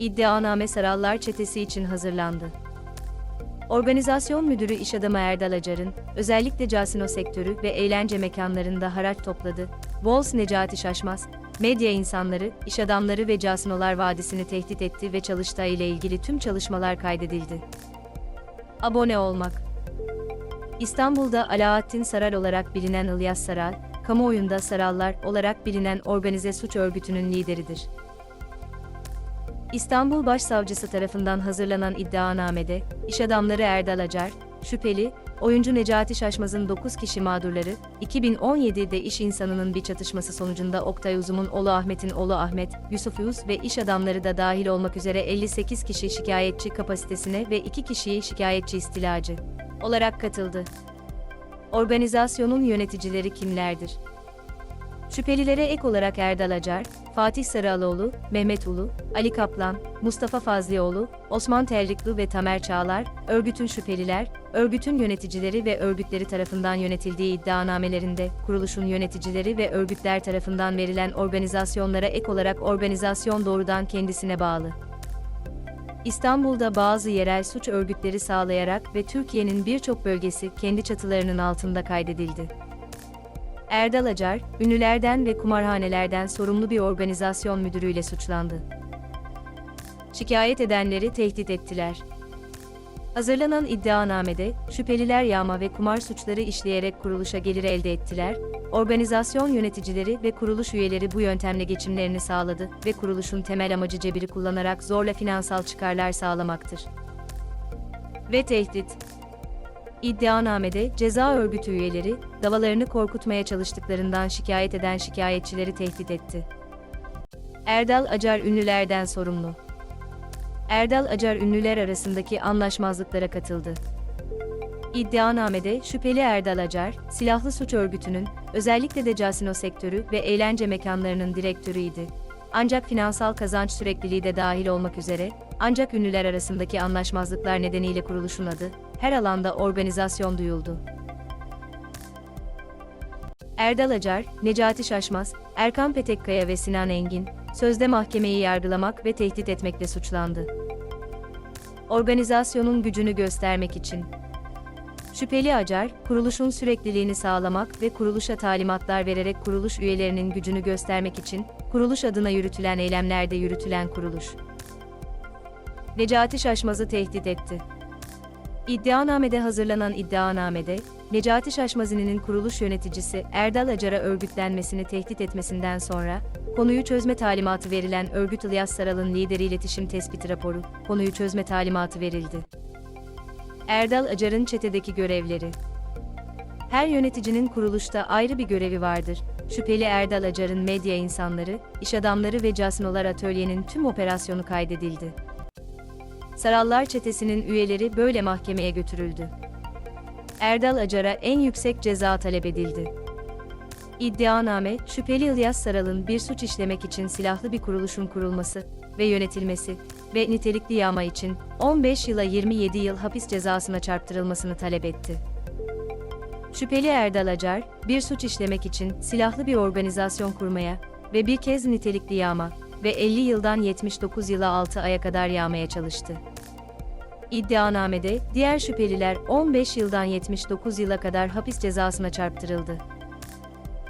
İddianame Sarallar Çetesi için hazırlandı. Organizasyon Müdürü İş Adamı Erdal Acar'ın, özellikle casino sektörü ve eğlence mekanlarında haraç topladı, Bols Necati Şaşmaz, medya insanları, iş adamları ve casinolar vadisini tehdit etti ve çalıştığı ile ilgili tüm çalışmalar kaydedildi. Abone olmak İstanbul'da Alaaddin Saral olarak bilinen İlyas Saral, kamuoyunda Sarallar olarak bilinen organize suç örgütünün lideridir. İstanbul Başsavcısı tarafından hazırlanan iddianamede, iş adamları Erdal Acar, şüpheli, oyuncu Necati Şaşmaz'ın 9 kişi mağdurları, 2017'de iş insanının bir çatışması sonucunda Oktay Uzum'un oğlu Ahmet'in oğlu Ahmet, Yusuf Yus ve iş adamları da dahil olmak üzere 58 kişi şikayetçi kapasitesine ve 2 kişiyi şikayetçi istilacı olarak katıldı. Organizasyonun yöneticileri kimlerdir? Şüphelilere ek olarak Erdal Acar, Fatih Sarıaloğlu, Mehmet Ulu, Ali Kaplan, Mustafa Fazlioğlu, Osman Terriklu ve Tamer Çağlar, örgütün şüpheliler, örgütün yöneticileri ve örgütleri tarafından yönetildiği iddianamelerinde, kuruluşun yöneticileri ve örgütler tarafından verilen organizasyonlara ek olarak organizasyon doğrudan kendisine bağlı. İstanbul'da bazı yerel suç örgütleri sağlayarak ve Türkiye'nin birçok bölgesi kendi çatılarının altında kaydedildi. Erdal Acar, ünlülerden ve kumarhanelerden sorumlu bir organizasyon müdürüyle suçlandı. Şikayet edenleri tehdit ettiler. Hazırlanan iddianamede, şüpheliler yağma ve kumar suçları işleyerek kuruluşa gelir elde ettiler, organizasyon yöneticileri ve kuruluş üyeleri bu yöntemle geçimlerini sağladı ve kuruluşun temel amacı cebiri kullanarak zorla finansal çıkarlar sağlamaktır. Ve tehdit, İddianamede ceza örgütü üyeleri, davalarını korkutmaya çalıştıklarından şikayet eden şikayetçileri tehdit etti. Erdal Acar ünlülerden sorumlu. Erdal Acar ünlüler arasındaki anlaşmazlıklara katıldı. İddianamede şüpheli Erdal Acar, silahlı suç örgütünün, özellikle de casino sektörü ve eğlence mekanlarının direktörüydü. Ancak finansal kazanç sürekliliği de dahil olmak üzere, ancak ünlüler arasındaki anlaşmazlıklar nedeniyle kuruluşun adı, her alanda organizasyon duyuldu. Erdal Acar, Necati Şaşmaz, Erkan Petekkaya ve Sinan Engin, sözde mahkemeyi yargılamak ve tehdit etmekle suçlandı. Organizasyonun gücünü göstermek için. Şüpheli Acar, kuruluşun sürekliliğini sağlamak ve kuruluşa talimatlar vererek kuruluş üyelerinin gücünü göstermek için, kuruluş adına yürütülen eylemlerde yürütülen kuruluş. Necati Şaşmaz'ı tehdit etti. İddianamede hazırlanan iddianamede, Necati Şaşmazi'nin kuruluş yöneticisi Erdal Acar'a örgütlenmesini tehdit etmesinden sonra, konuyu çözme talimatı verilen örgüt İlyas Saral'ın lideri iletişim tespiti raporu, konuyu çözme talimatı verildi. Erdal Acar'ın çetedeki görevleri Her yöneticinin kuruluşta ayrı bir görevi vardır. Şüpheli Erdal Acar'ın medya insanları, iş adamları ve casinolar atölyenin tüm operasyonu kaydedildi. Sarallar çetesinin üyeleri böyle mahkemeye götürüldü. Erdal Acar'a en yüksek ceza talep edildi. İddianame, şüpheli İlyas Saral'ın bir suç işlemek için silahlı bir kuruluşun kurulması ve yönetilmesi ve nitelikli yağma için 15 yıla 27 yıl hapis cezasına çarptırılmasını talep etti. Şüpheli Erdal Acar, bir suç işlemek için silahlı bir organizasyon kurmaya ve bir kez nitelikli yağma ve 50 yıldan 79 yıla 6 aya kadar yağmaya çalıştı. İddianamede diğer şüpheliler 15 yıldan 79 yıla kadar hapis cezasına çarptırıldı.